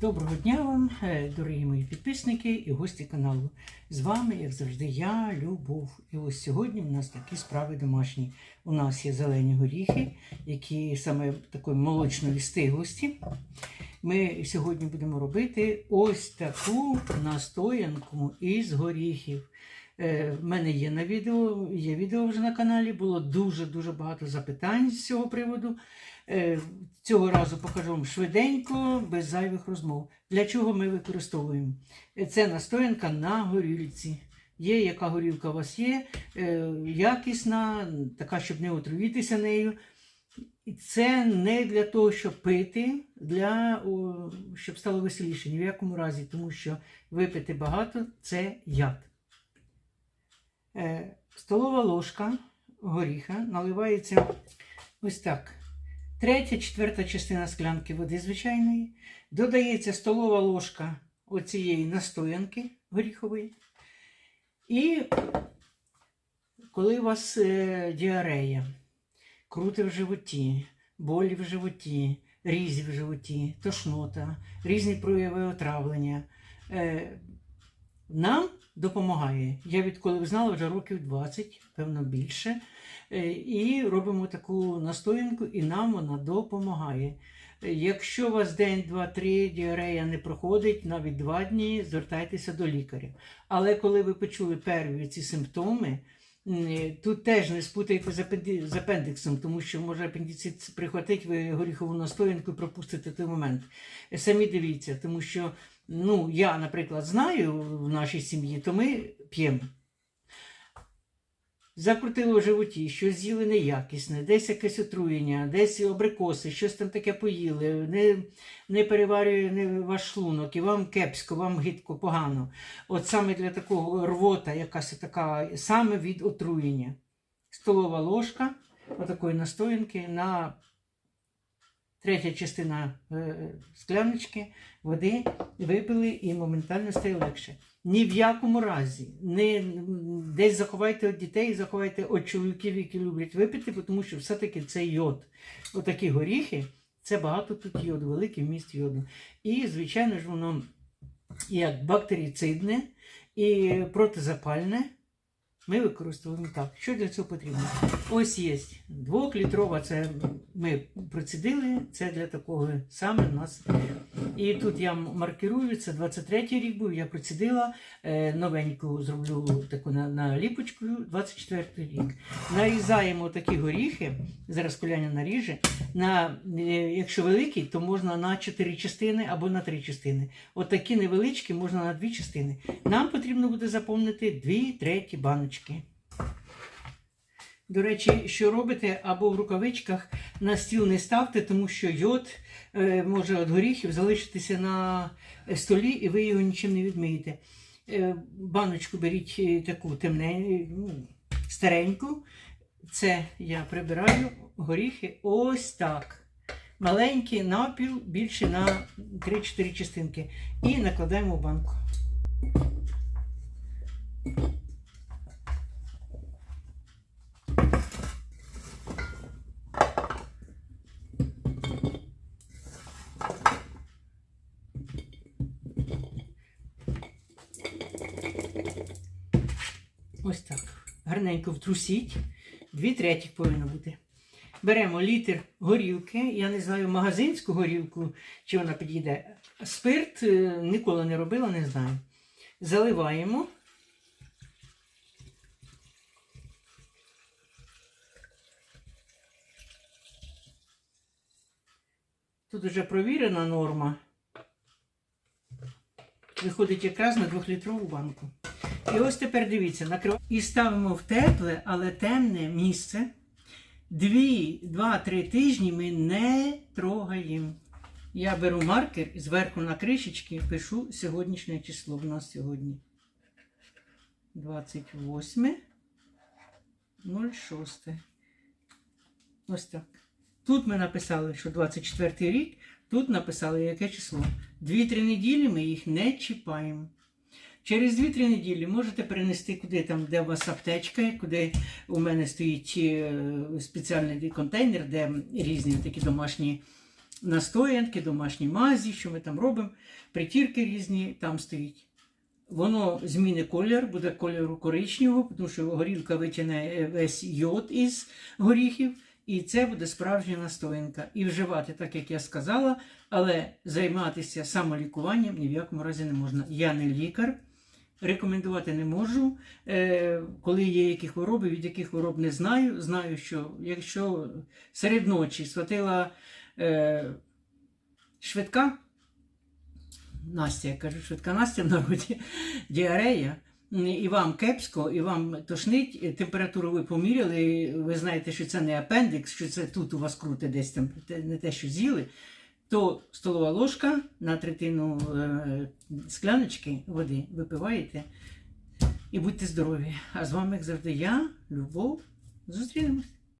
Доброго дня вам, е, дорогі мої підписники і гості каналу. З вами, як завжди, я, Любов. І ось сьогодні у нас такі справи домашні. У нас є зелені горіхи, які саме такої молочної стиглості. Ми сьогодні будемо робити ось таку настоянку із горіхів. Е, В мене є на відео, є відео вже на каналі. Було дуже-дуже багато запитань з цього приводу. Е, Цього разу покажу вам швиденько, без зайвих розмов. Для чого ми використовуємо? Е, Це настоянка на горілці. Є, яка горілка у вас є, якісна, така, щоб не отруїтися нею. Це не для того, щоб пити, для, щоб стало веселіше. Ні в якому разі, тому що випити багато це яд. Е, Столова ложка горіха наливається ось так. Третя, четверта частина склянки води звичайної. Додається столова ложка оцієї настоянки горіхової. І коли у вас е, діарея, крути в животі, болі в животі, різі в животі, тошнота, різні прояви отравлення, е, нам допомагає. Я відколи знала вже років 20, певно більше. Е, І робимо таку настоянку, і нам вона допомагає. Е, Якщо у вас день, два, три діарея не проходить, навіть два дні, звертайтеся до лікаря. Але коли ви почули перві ці симптоми, е, тут теж не спутайте з апенди- апендиксом, тому що може апендицит прихватить ви горіхову настоянку і пропустите той момент. Самі дивіться, тому що ну, я, наприклад, знаю в нашій сім'ї, то ми п'ємо. Закрутило в животі, щось з'їли неякісне, десь якесь отруєння, десь абрикоси, щось там таке поїли, не, не переварює не ваш шлунок, і вам кепсько, вам гидко, погано. От саме для такого рвота, якась така, саме від отруєння. Столова ложка отакої настоянки на третя частина е, скляночки води випили і моментально стає легше. Ні в якому разі не десь заховайте від дітей, заховайте від чоловіків, які люблять випити, тому що все-таки це йод. Отакі горіхи, це багато тут йоду, великий вміст йоду. І, звичайно ж, воно як бактеріцидне і протизапальне. Ми використовуємо так. Що для цього потрібно? Ось є двохлітрова, це ми процідили, це для такого саме у нас. І тут я маркерую, це 23-й рік був, я процідила, е, новеньку зроблю таку на, на ліпочку, 24-й рік. Нарізаємо такі горіхи, зараз коляня наріже. На, е, якщо великий, то можна на 4 частини або на 3 частини. От такі невеличкі можна на 2 частини. Нам потрібно буде заповнити 2 треті баночки. До речі, що робите або в рукавичках на стіл не ставте, тому що йод е, може від горіхів залишитися на столі, і ви його нічим не відмиєте. Е, баночку беріть е, таку темне, ну, стареньку. Це я прибираю горіхи ось так. Маленькі напіл, більше на 3-4 частинки. І накладаємо в банку. Ось так. Гарненько втрусіть. Дві третіх повинно бути. Беремо літр горілки. Я не знаю магазинську горілку, чи вона підійде. Спирт е, ніколи не робила, не знаю. Заливаємо. Тут вже провірена норма. Виходить якраз на двохлітрову банку. І ось тепер дивіться, накрив... і ставимо в тепле, але темне місце. Дві, два-три тижні ми не трогаємо. Я беру маркер і зверху на кришечки пишу сьогоднішнє число. У нас сьогодні 28 06. Ось так. Тут ми написали, що 24 рік, тут написали, яке число. Дві-три неділі ми їх не чіпаємо. Через 2-3 неділі можете перенести куди там, де у вас аптечка, куди у мене стоїть е, спеціальний контейнер, де різні такі домашні настоянки, домашні мазі, що ми там робимо, притірки різні там стоїть. Воно зміни колір, буде кольору коричневого, тому що горілка витягне весь йод із горіхів, і це буде справжня настоянка. І вживати, так як я сказала, але займатися самолікуванням ні в якому разі не можна. Я не лікар, рекомендувати не можу. Е, коли є які хвороби, від яких хвороб не знаю. Знаю, що якщо серед ночі схватила е, швидка, Настя, я кажу, швидка Настя в народі, діарея, і вам кепсько, і вам тошнить, температуру ви поміряли, ви знаєте, що це не апендикс, що це тут у вас круте десь там, не те, що з'їли, то столова ложка на третину е, скляночки води випиваєте і будьте здорові. А з вами, як завжди, я, Любов. Зустрінемось.